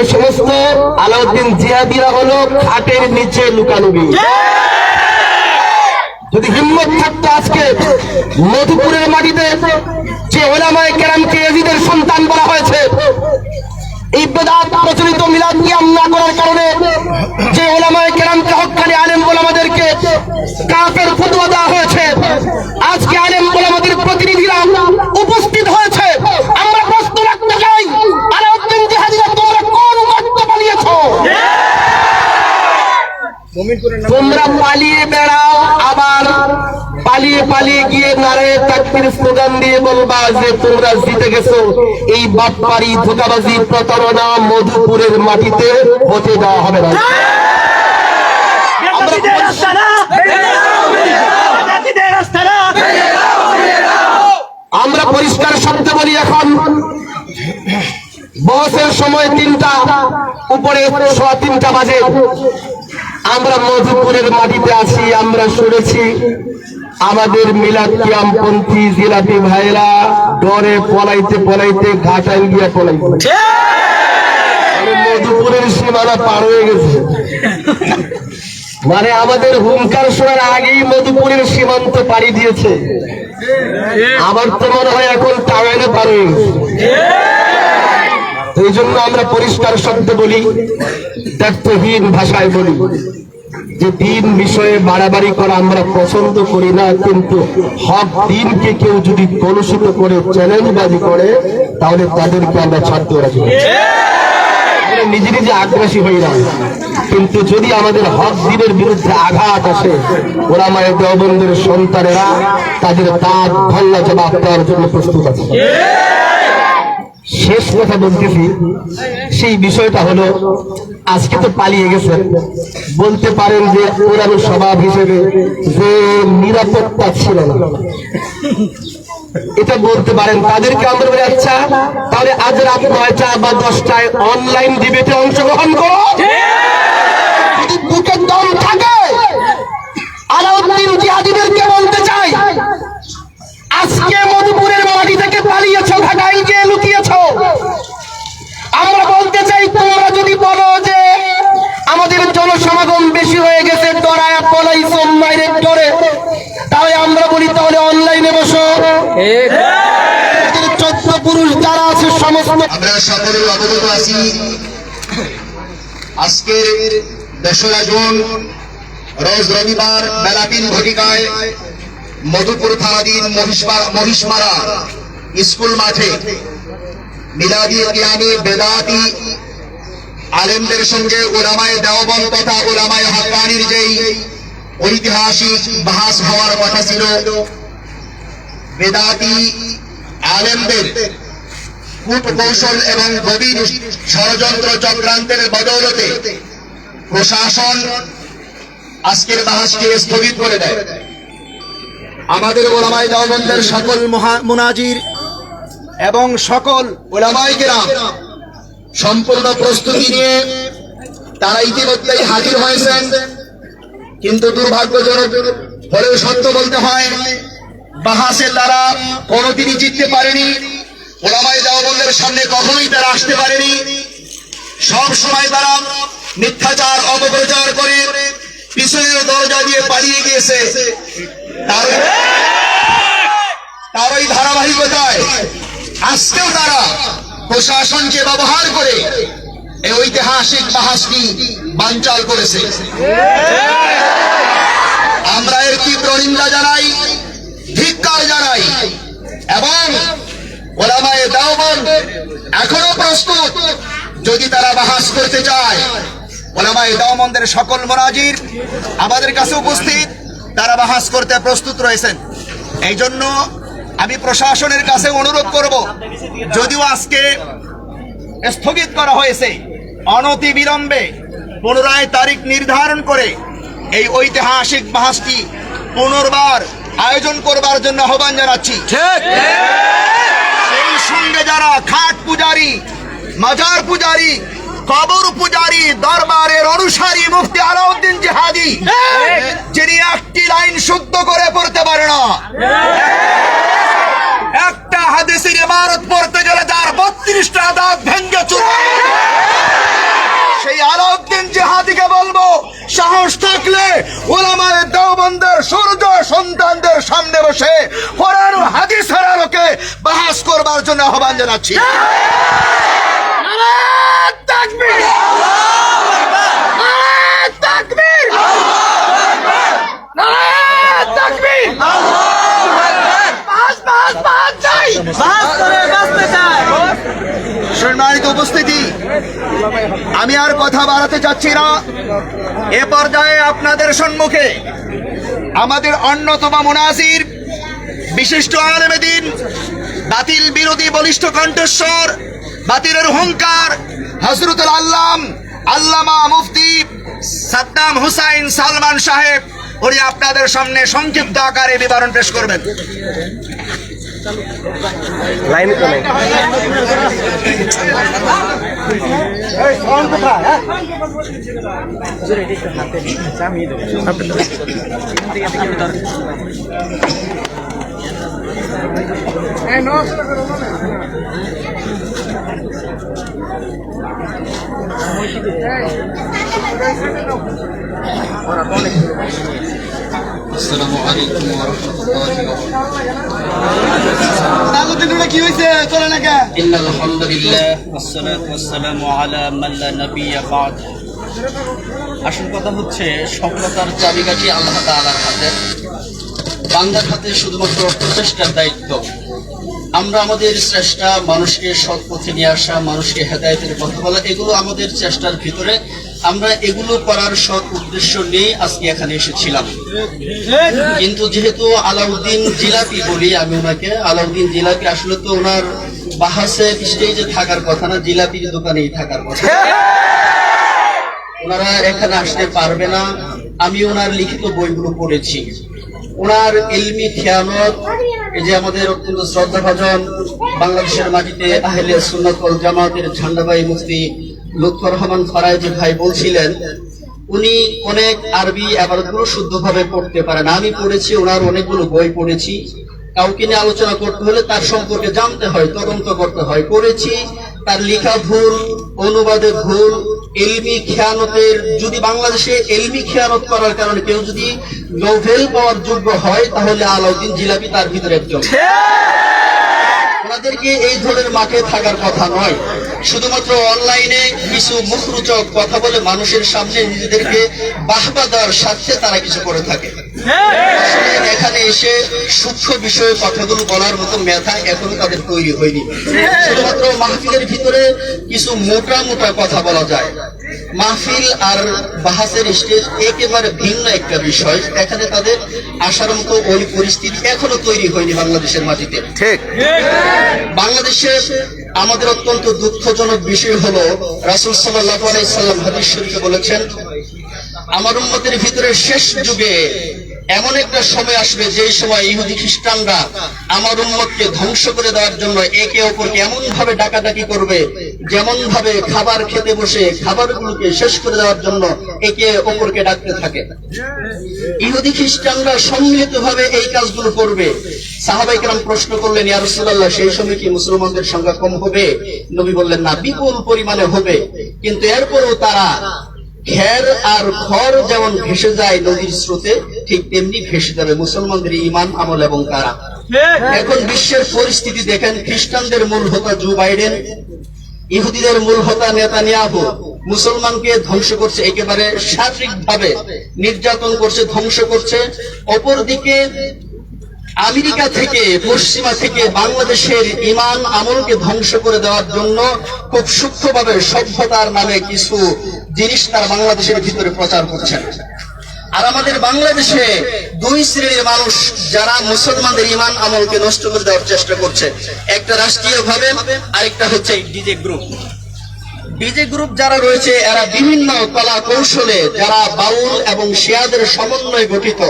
এ সমস্ত আলাউদ্দিন জিহাদিরা হলো খাটের নিচে লুকালুবি যদি হিম্মত থাকতো আজকে মধুপুরের মাটিতে যে ওলামায় কেরামকে এজিদের সন্তান বলা হয়েছে এই বেদাত প্রচলিত মিলাদ কিয়াম না করার কারণে যে ওলামায় কেরামকে হকানি আলেম ওলামাদেরকে কাফের ফতোয়া দেওয়া হয়েছে আজকে আলেম ওলামাদের প্রতিনিধিরা উপস্থিত হয়েছে। আমরা প্রশ্ন রাখতে চাই আলাউদ্দিন জিহাদিরা তোমরা কোন মত পালিয়েছো তোমরা পালিয়ে বেড়াও আবার পালিয়ে পালিয়ে গিয়ে নারে তাকবির স্লোগান দিয়ে বলবা যে তোমরা জিতে গেছো। এই বাটপারি ধোকাবাজি প্রতারণা মধুপুরের মাটিতে হতে দেওয়া হবে না। আমরা পরিষ্কার শব্দে বলি এখন। বসের সময় তিনটা উপরে সোয়া তিনটা বাজে। আমরা মধুপুরের মাটিতে আছি আমরা শুনেছি আমাদের মিলাদ কিয়ামপন্থী জিলাপি ভাইরা ডরে পলাইতে পলাইতে ঘাটাইল গিয়া পলাইতে মানে মধুপুরের সীমানা পার হয়ে গেছে। মানে আমাদের হুঙ্কার শোনার আগেই মধুপুরের সীমান্ত পাড়ি দিয়েছে। আমার তো মনে হয় এখন টাঙ্গাইলে পার হয়ে গেছে। এই জন্য আমরা পরিষ্কার শব্দে বলি। দায়িত্বহীন ভাষায় বলি যে দিন বিষয়ে বাড়াবাড়ি করা আমরা পছন্দ করি না, কিন্তু হক দিনকে কেউ যদি কলুষিত করে, চ্যালেঞ্জবাজি করে, তাহলে তাদেরকে আমরা ছাড়তে রাখি নিজে নিজে আগ্রাসী হই না। কিন্তু যদি আমাদের হক দিনের বিরুদ্ধে আঘাত আসে ওরা মায়ের দেওবন্দের সন্তানেরা তাদের দাঁত ভাল্লা জবাব দেওয়ার জন্য প্রস্তুত আছে। শেষ কথা বলতেছি, সেই বিষয়টা হলো আজকে তো পালিয়ে গেছে। বলতে পারেন যে পুরানো স্বভাব হিসেবে যে নিরাপত্তা ছিল না। এটা বলতে পারেন, তাদেরকে আমরা বলি আচ্ছা তাহলে আজ রাত নয়টা বা দশটায় অনলাইন ডিবেটে অংশগ্রহণ করো। বুকের দম থাকে, আলাউদ্দিন জিহাদিদেরকে বলতে চাই, আজকে মধুপুরের মাটি থেকে পালিয়েছ ঘাটাইল গিয়ে লুকিয়েছ আমরা বলতে চাই তোমরা যদি বলো যে আমাদের জনসমাগম বেশি হয়ে গেছে ডরায় পলাইছ মাইরের ডরে তাহলে আমরা বলি তাহলে অনলাইনে বসো চোদ্দ পুরুষ যারা আছে সমস্ত আমরা সকলে অবগত আছি। আজকের দোসরা জুন রোজ রবিবার বেলা ঘটিকায় মধুপুর থানাধীন মহিষমারা স্কুল মাঠে মিলাদি কিয়ামি বেদাতি আলেমদের সঙ্গে ওলামায় দেওবন তথা ওলামায় হাক্কানির যেই ঐতিহাসিক বাহাস হওয়ার কথা ছিল বেদাতি আলেমদের কূট কৌশল এবং গভীর ষড়যন্ত্র চক্রান্তের বদৌলতে প্রশাসন আজকের বাহাসকে স্থগিত করে দেয়। আমাদের ওলামাই দেওবন্দের সকল মুনাজির এবং সকল ওলামাই কেরাম সম্পূর্ণ প্রস্তুতি নিয়ে তারা ইতিমধ্যেই হাজির হয়েছেন। কিন্তু দুর্ভাগ্যজনক হলেও সত্য বলতে হয় বাহাসের দ্বারা কোনোদিনই জিততে পারেনি। ওলামাই দেওবন্দের সামনে কখনোই তারা আসতে পারেনি। সব সময় তারা মিথ্যাচার, অপপ্রচার করে পিছনের দরজা দিয়ে পালিয়ে গিয়েছে। তার ওই ধারাবাহিকতায় আজকেও তারা প্রশাসনকে ব্যবহার করে এই ঐতিহাসিক বাহাসটি বানচাল করেছে। আমরা এর তীব্র নিন্দা জানাই। এবং ওলামায়ে দেওবন্দ এখনও প্রস্তুত, যদি তারা বাহাস করতে চায়। ওলামায়ে দেওবন্দের সকল মনাজির আমাদের কাছে উপস্থিত, তারা বাহাস করতে প্রস্তুত রয়েছেন। এই জন্য আমি প্রশাসনের কাছে অনুরোধ করব, যদিও আজকে স্থগিত করা হয়েছে অনতি বিলম্বে পুনরায় তারিখ নির্ধারণ করে এই ঐতিহাসিক বাহাসটি পুনর্বার আয়োজন করবার জন্য আহ্বান জানাচ্ছি। সেই সঙ্গে যারা খাট পূজারি মাজার পূজারি কবর পূজারি দরবারের অনুসারী মুফতি আলাউদ্দিন জিহাদি যিনি একটি লাইন শুদ্ধ করে পড়তে পারে না। একটা হাদিসের ইমারত পড়তে গেলে তার বত্রিশটা দাঁত ভেঙ্গে চুরা আলাউদ্দিন জিহাদিকে বলব সাহস থাকলে ওলামার দেওবন্দের সূর্য সন্তানদের সামনে বসে কোরআন ও হাদিসের আলোকে বাহাস করবার জন্য আহ্বান জানাচ্ছি। সম্মানিত উপস্থিতি আমি আর কথা বাড়াতে চাচ্ছি না। এ পর্যায়ে আপনাদের সম্মুখে আমাদের অন্যতম মুনাসির বিশিষ্ট আলমেদিন বাতিল বিরোধী বলিষ্ঠ কণ্ঠস্বর বাতিলের হুঙ্কার হজরতুল আল্লাম আল্লামা মুফতি সাদ্দাম হুসাইন সালমান সাহেব উনি আপনাদের সামনে সংক্ষিপ্ত আকারে বিবরণ পেশ করবেন। আসসালামু আলাইকুম ওয়া রাহমাতুল্লাহি ওয়া বারাকাতুহু। কি হয়েছে চলে না ইন্নাল হামদুলিল্লাহ ওয়াসসালাতু ওয়াসসালামু আলা মান লা নাবিয়্যা বা'দ। আসল কথা হচ্ছে সফলতার চাবিকাঠি আল্লাহ তাআলার হাতে। বান্দার হাতে শুধুমাত্র প্রচেষ্টার দায়িত্ব। আমরা আমাদের চেষ্টা, মানুষকে সৎ পথে নিয়ে আসা, মানুষকে হেদায়তের কথা বলা, এগুলো আমাদের চেষ্টার ভিতরে। আমরা এগুলো করার সৎ উদ্দেশ্য নিয়ে আজকে এখানে এসেছিলাম। কিন্তু যেহেতু আলাউদ্দিন জিলাপি বলি আমি ওনাকে, আলাউদ্দিন জিলাপি আসলে তো ওনার বাহাসে স্টেজে থাকার কথা না, জিলাপির দোকানেই থাকার কথা। ওনারা এখানে আসতে পারবে না। আমি ওনার লিখিত বইগুলো পড়েছি। ওনার এলমি খেয়ানত, এই যে আমাদের অত্যন্ত শ্রদ্ধাভাজন বাংলাদেশের মাটিতে আহলে সুন্নাত ওয়াল জামাতের ঝান্ডাবাই মুফতি লুৎফর রহমান ফরাইজি ভাই বলছিলেন, উনি অনেক আরবি আবারতগুলো শুদ্ধভাবে পড়তে পারেন। আমি পড়েছি, ওনার অনেকগুলো বই পড়েছি। কাউকে নিয়ে আলোচনা করতে হলে তার সম্পর্কে জানতে হয়, তদন্ত করতে হয়। করেছি তার লেখা ভুল, অনুবাদে ভুল এলমি খেয়ানতের যদি বাংলাদেশে এলমি খেয়ানত করার কারণে কেউ যদি নোভেল পাওয়ার যোগ্য হয় তাহলে আলাউদ্দিন জিলাপি তার ভিতরে একজন। ওনাদেরকে এই ধরনের মাঠে থাকার কথা নয়। শুধুমাত্র অনলাইনে কিছু মুখরোচক কথা বলে মানুষের সামনে নিজেদেরকে বাহবা দেওয়ার স্বার্থে তারা কিছু করে থাকে। এখানে এসে সূক্ষ্ম বিষয়ে কথাগুলো বলার মতো মেধা এখনও তাদের তৈরি হয়নি। শুধুমাত্র মাহফিলের ভিতরে কিছু মোটা মোটা কথা বলা যায়। মাহফিল আর বাহাসের স্টেজ একেবারে ভিন্ন একটা বিষয়। এখানে তাদের আসার মতো ওই পরিস্থিতি এখনও তৈরি হয়নি বাংলাদেশের মাটিতে। ঠিক। বাংলাদেশে আমাদের অত্যন্ত দুঃখজনক বিষয় হলো রাসুল সাল্লাহ আলাইসাল্লাম হাদিস শরীফে বলেছেন আমার উম্মতের ভিতরে শেষ যুগে এমন একটা সময় আসবে যে সময় ইহুদি খ্রিস্টানরা আমার উম্মতকে ধ্বংস করে দেওয়ার জন্য একে অপরকে এমন ভাবে ডাকাডাকি করবে যেমন ভাবে খাবার খেতে বসে খাবারগুলোকে শেষ করে দেওয়ার জন্য একে অপরকে ডাকতে থাকে। ইহুদি খ্রিস্টানরা সম্মিলিত ভাবে এই কাজগুলো করবে। সাহাবাইকেরাম প্রশ্ন করলেন, ইয়া রাসূলুল্লাহ, সেই সময় কি মুসলমানদের সংখ্যা কম হবে? নবী বললেন, না, বিপুল পরিমাণে হবে। কিন্তু এরপরও তারা ঘের আর খড় যেমন ভেসে যায় নদীর স্রোতে, ঠিক তেমনি ভেসে যাবে মুসলমানদের ইমান আমল এবং তারা। এখন বিশ্বের পরিস্থিতি দেখেন, খ্রিস্টানদের মূল হতা জো বাইডেন, ইহুদিদের মূল হতা নেতা নেতানিয়াহু। মুসলমানকে ধ্বংস করছে, একেবারে শারীরিক ভাবে নির্যাতন করছে, ধ্বংস করছে। অপরদিকে আমেরিকা থেকে, পশ্চিমা থেকে বাংলাদেশের ইমান আমলকে ধ্বংস করে দেওয়ার জন্য খুব সূক্ষ্মভাবে সভ্যতার নামে কিছু জিনিস তারা বাংলাদেশের ভিতরে প্রচার করছেন। আর আমাদের বাংলাদেশে দুই শ্রেণির মানুষ যারা মুসলমানদের ইমান আমলকে নষ্ট করে দেওয়ার চেষ্টা করছে। একটা রাষ্ট্রীয় ভাবে আরেকটা হচ্ছে ডিজে গ্রুপ। ডিজে গ্রুপ যারা রয়েছে, এরা বিভিন্ন কলা কৌশলে যারা বাউল এবং শিয়াদের সমন্বয়ে গঠিত।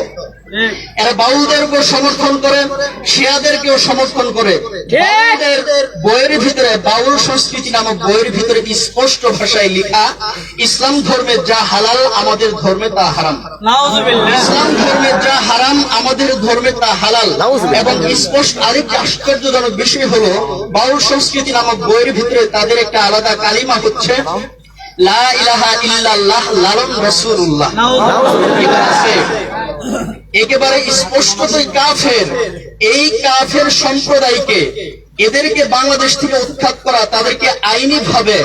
এরা বাউলদের উপর সমর্থন করে শিয়াদেরকেও সমর্থন করে। বইয়ের ভিতরে বাউল সংস্কৃতি নামক বইয়ের ভিতরে স্পষ্ট ভাষায় লেখা ইসলাম ধর্মে যা হালাল আমাদের ধর্মে তা হারাম। ইসলাম ধর্মে যা হারাম আমাদের ধর্মে তা হালাল। এবং স্পষ্ট আরেকটি আশ্চর্যজনক বিষয় হলো বাউল সংস্কৃতি নামক বইয়ের ভিতরে তাদের একটা আলাদা কালিমা হচ্ছে লা ইলাহা ইল্লাল্লাহ লালন আছে একেবারে স্পষ্টতই কাফের। এই কাফের সম্প্রদায়কে এদেরকে বাংলাদেশ থেকে উৎখাত করা, তাদেরকে আইনি ভাবে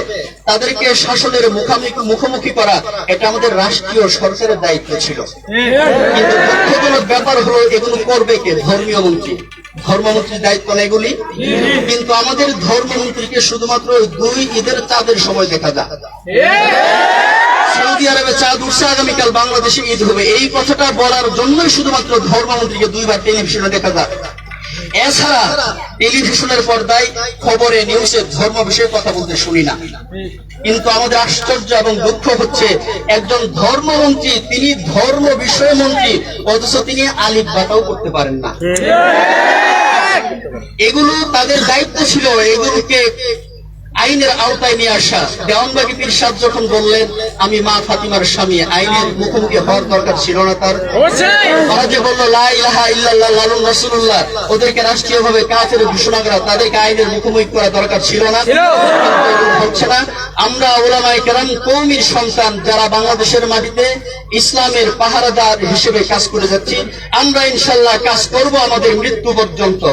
তাদেরকে শাসনের মুখামুখি, মুখোমুখি করা, এটা আমাদের রাষ্ট্রীয় সরকারের দায়িত্ব ছিল। কিন্তু দুঃখজনক ব্যাপার হলো, এগুলো করবে কে? ধর্মীয় মন্ত্রী। ধর্মমন্ত্রীর দায়িত্ব না এগুলি। কিন্তু আমাদের ধর্মমন্ত্রীকে শুধুমাত্র দুই ঈদের চাঁদের সময় দেখা যায়। সৌদি আরবে চাঁদ উঠছে আগামীকাল বাংলাদেশে ঈদ হবে। এই কথাটা বলার জন্যই শুধুমাত্র ধর্মমন্ত্রীকে দুইবার টেলিভিশনে দেখা যায় এছাড়া টেলিভিশনের পর্দায় খবরে নিউজে ধর্ম বিষয়ে কথা বলতে শুনি না। কিন্তু আমাদের আশ্চর্য এবং দুঃখ হচ্ছে একজন ধর্মমন্ত্রী তিনি ধর্ম বিষয় মন্ত্রী অথচ তিনি আলিফ বাতাও করতে পারেন না। এগুলো তাদের দায়িত্ব ছিল এগুলোকে আইনের আওতায় নিয়ে আসা। দেওয়ানবাগি পীর সাহেব যখন বললেন আমি মা ফাতিমার স্বামী আইনের মুখোমুখি হওয়ার দরকার ছিল না তার। তারা যে বলল লা ইলাহা ইল্লাল্লাহ লালুন রাসূলুল্লাহ। ওদেরকে রাষ্ট্রীয়ভাবে কাফের ঘোষণা করা তাদেরকে আইনের মুখোমুখি করা দরকার ছিল না। হচ্ছে না। আমরা ওলামায়ে কেরাম কৌমির সন্তান যারা বাংলাদেশের মাটিতে ইসলামের পাহারাদার হিসেবে কাজ করে যাচ্ছি আমরা ইনশাল্লাহ কাজ করব আমাদের মৃত্যু পর্যন্ত।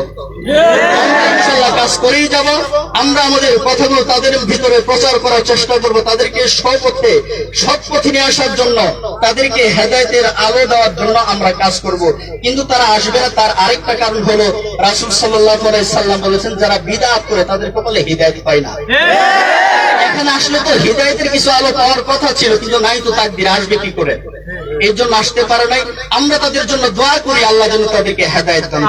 ইনশাল্লাহ কাজ করেই যাব। আমরা আমাদের কথাগুলো তাদের ভিতরে প্রচার করার চেষ্টা করব, তাদেরকে সপথে সৎ পথে নিয়ে আসার জন্য, তাদেরকে হেদায়তের আলো দেওয়ার জন্য আমরা কাজ করব। কিন্তু তারা আসবে না, তার আরেকটা কারণ হলো, রাসুল সাল্লাহ সাল্লাম বলেছেন, যারা বিদাত করে তাদের কপালে হৃদায়ত পায় না। এখানে আসলে তো হৃদায়তের কিছু আলো পাওয়ার কথা ছিল কিন্তু নাই তো তাকদির আসবে কি করে? এর জন্য আসতে পারে নাই। আমরা তাদের জন্য দোয়া করি আল্লাহ যেন তাদেরকে হেদায়ত দান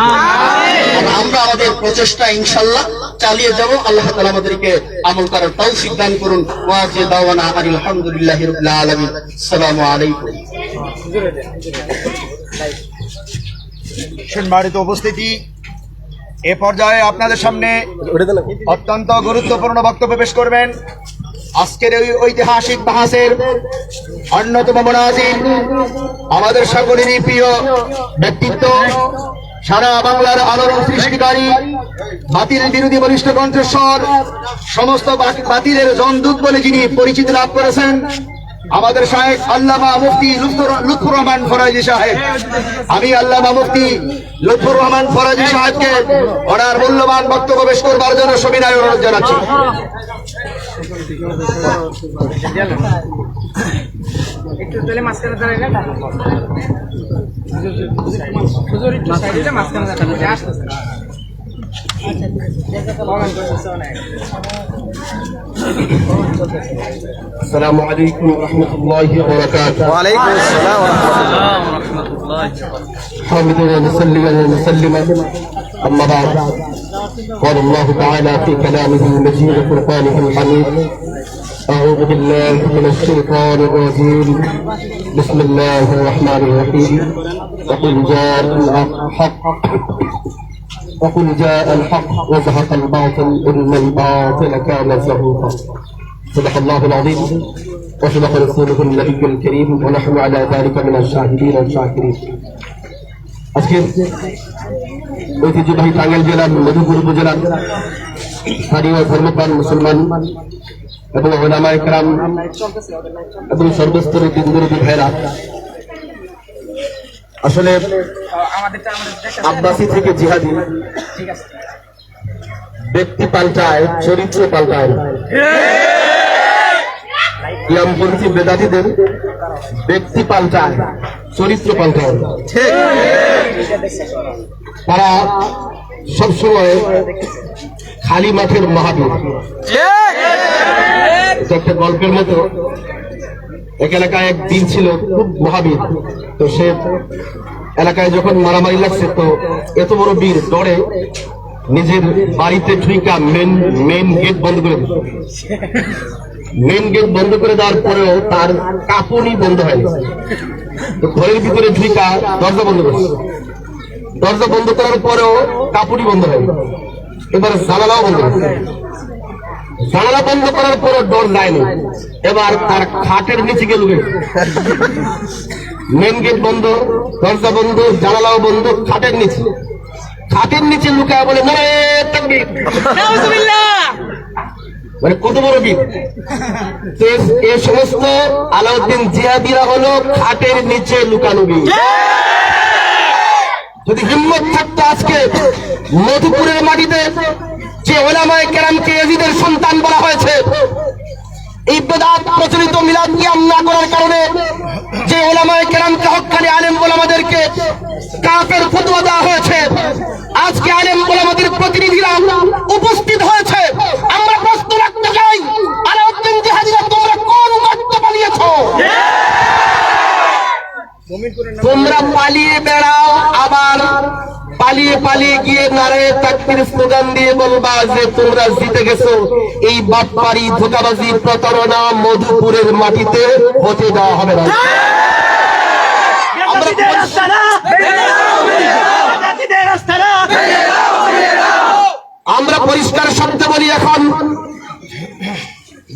আর আমরা আমাদের প্রচেষ্টা ইনশাল্লাহ চালিয়ে যাব। আল্লাহ তাআলা আমাদেরকে আমল করার তৌফিক দান করুন। ওয়াজি দাওয়ানা আলহামদুলিল্লাহি রাব্বিল আলামিন। আসসালামু আলাইকুম। সম্মানিত উপস্থিতি এ পর্যায়ে আপনাদের সামনে অত্যন্ত গুরুত্বপূর্ণ বক্তব্য পেশ করবেন। আজকের ওই ঐতিহাসিক বাহাসের অন্যতম মনাজির আমাদের সকলেরই প্রিয় ব্যক্তিত্ব, সারা বাংলার আলোড়ন সৃষ্টিকারী, বাতিল বিরোধী বলিষ্ঠ কণ্ঠস্বর, সমস্ত বাতি- বাতিলের জনদূত বলে যিনি পরিচিতি লাভ করেছেন আমাদের সাহেব আল্লামা মুফতি লুৎফুর- রহমান ফরাজি সাহেব। আমি আল্লামা মুফতি লুৎফুর রহমান ফরাজি সাহেবকে ওনার মূল্যবান বক্তব্য পেশ করবার জন্য সবিনয় অনুরোধ জানাচ্ছি। একটু السلام عليكم ورحمة الله وبركاته. وعليكم السلام ورحمة حامدنا نسلم ونسلم أما بعد قال الله تعالى في كلامه المجيد فرقانه الحميد أعوذ بالله من الشيطان الرجيم. بسم الله الرحمن الرحيم. وقل جاء الحق وقل جاء الحق وزهق الباطل إن الباطل كان زهوقا صدق الله العظيم وصدق رسوله النبي الكريم ونحن على ذلك من الشاهدين والشاكرين আজকের ঐতিহ্যবাহী টাঙ্গাইল জেলার মধুপুর উপজেলার স্থানীয় ধর্মপ্রাণ মুসলমান এবং ওলামা একরাম এবং সর্বস্তরের দিনগুরুদি ভাইরা আসলে আব্বাসি থেকে জিহাদি। ব্যক্তি পাল্টায় চরিত্র পাল্টায়। না। ইয়ামপন্থী বেদাতিদের ব্যক্তি পাল্টায় চরিত্র পাল্টায়। তারা সবসময় খালি মাঠের মহাবীর। এটা একটা গল্পের মতো এক এলাকায় এক দিন ছিল খুব মহাবীর। তো সে এলাকায় যখন মারামারি লাগছে, তো এত বড় বীর ডরে নিজের বাড়িতে ঢুইকা মেন মেন গেট বন্ধ করে মেন গেট বন্ধ করে দেওয়ার পরেও তার কাপড়ই বন্ধ হয়নি। তো ঘরের ভিতরে ঢুইকা দরজা বন্ধ করেছে। দরজা বন্ধ করার পরেও কাপড়ই বন্ধ হয়নি। এবার জানালাও বন্ধ করেছে। জানালা বন্ধ করার পরও ডর যায়নি এবার তার খাটের নিচে গেল মেন গেট বন্ধ, দরজা বন্ধ, জানালাও বন্ধ, খাটের নিচে। খাটের নিচে লুকায় বলে মরে মানে কত বড় বীর এ- সমস্ত আলাউদ্দিন জিহাদিরা হলো খাটের নিচে লুকানো বীর যদি হিম্মত থাকতো আজকে মধুপুরের মাটিতে যে ওলামায় কেরামকে এজিদের সন্তান বলা হয়েছে। এই বেদাত প্রচলিত মিলাদ না করার কারণে যে ওলামায় কেরামকে হকানি আলেম ওলামাদেরকে কাফের ফতোয়া দেওয়া হয়েছে আজকে আলেম ওলামাদের প্রতিনিধিরা উপস্থিত হয়েছে। আমরা প্রশ্ন রাখতে চাই আলাউদ্দিন জিহাদিরা তোমরা কোন উন্মত্ত পালিয়েছো? তোমরা পালিয়ে বেড়াও আবার পালিয়ে পালিয়ে গিয়ে নারে তাকবির স্লোগান দিয়ে বলবা যে তোমরা জিতে গেছো। এই বাটপারি ধোকাবাজি প্রতারণা মধুপুরের মাটিতে হতে দেওয়া হবে না। আমরা আমরা পরিষ্কার শব্দে বলি এখন।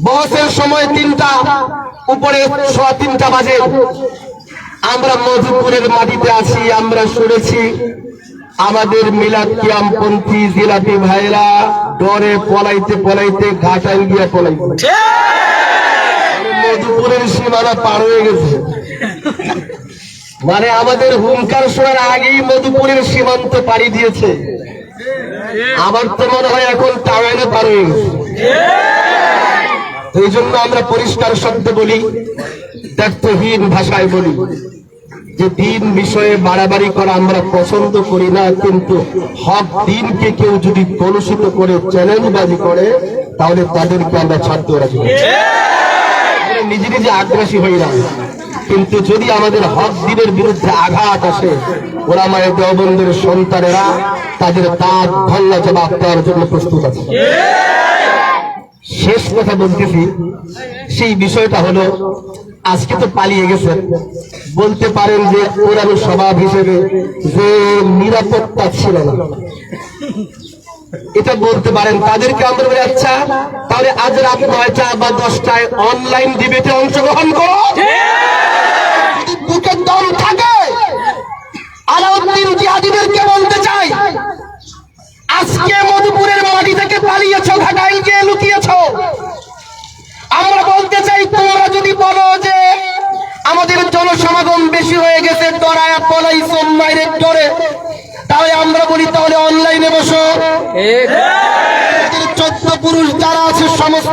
বহসের সময় তিনটা উপরে সোয়া তিনটা বাজে। আমরা মধুপুরের মাটিতে আছি আমরা শুনেছি। আমাদের মিলাদ কিয়ামপন্থী জিলাপি ভাইরা ডরে পলাইতে পলাইতে ঘাটাল গিয়া পলাইতে মানে মধুপুরের সীমানা পার হয়ে গেছে। মানে আমাদের হুঙ্কার শোনার আগেই মধুপুরের সীমান্ত পাড়ি দিয়েছে। আমার তো মনে হয় এখন টাওয়ারে পার হয়ে গেছে। এই জন্য আমরা পরিষ্কার শব্দে বলি দায়িত্বহীন ভাষায় বলি। যে দিন বিষয়ে বাড়াবাড়ি করা আমরা পছন্দ করি না, কিন্তু হক দিনকে কেউ যদি কলুষিত করে, চ্যালেঞ্জবাজি করে, তাহলে তাদেরকে আমরা ছাড়তে রাখি নিজে নিজে আগ্রাসী হই না। কিন্তু যদি আমাদের হক দিনের বিরুদ্ধে আঘাত আসে ওরা মায়ের দেওবন্দের সন্তানেরা তাদের তাঁত ভাল্লা জবাব দেওয়ার জন্য প্রস্তুত আছে। শেষ কথা বলতেছি, সেই বিষয়টা হলো আজকে তো পালিয়ে গেছেন বলতে পারেন যে পুরানো স্বভাব হিসেবে যে নিরাপত্তা ছিল না। এটা বলতে পারেন, তাদেরকে আমরা বলি আচ্ছা তাহলে আজ রাত নয়টা বা দশটায় অনলাইন ডিবেটে অংশগ্রহণ করো। বুকের দম থাকে, আলাউদ্দিন জিহাদিদেরকে বলতে চাই, আজকে মধুপুরের মাটি থেকে পালিয়েছ ঘাটাইল গিয়ে লুকিয়েছ। আমরা বলতে চাই তোমরা যদি বলো যে আমাদের জনসমাগম বেশি হয়ে গেছে দরায়া পলাই সোমবাইরে ডরে তাহলে আমরা বলি তাহলে অনলাইনে বসো। চোদ্দ পুরুষ যারা আছে সমস্ত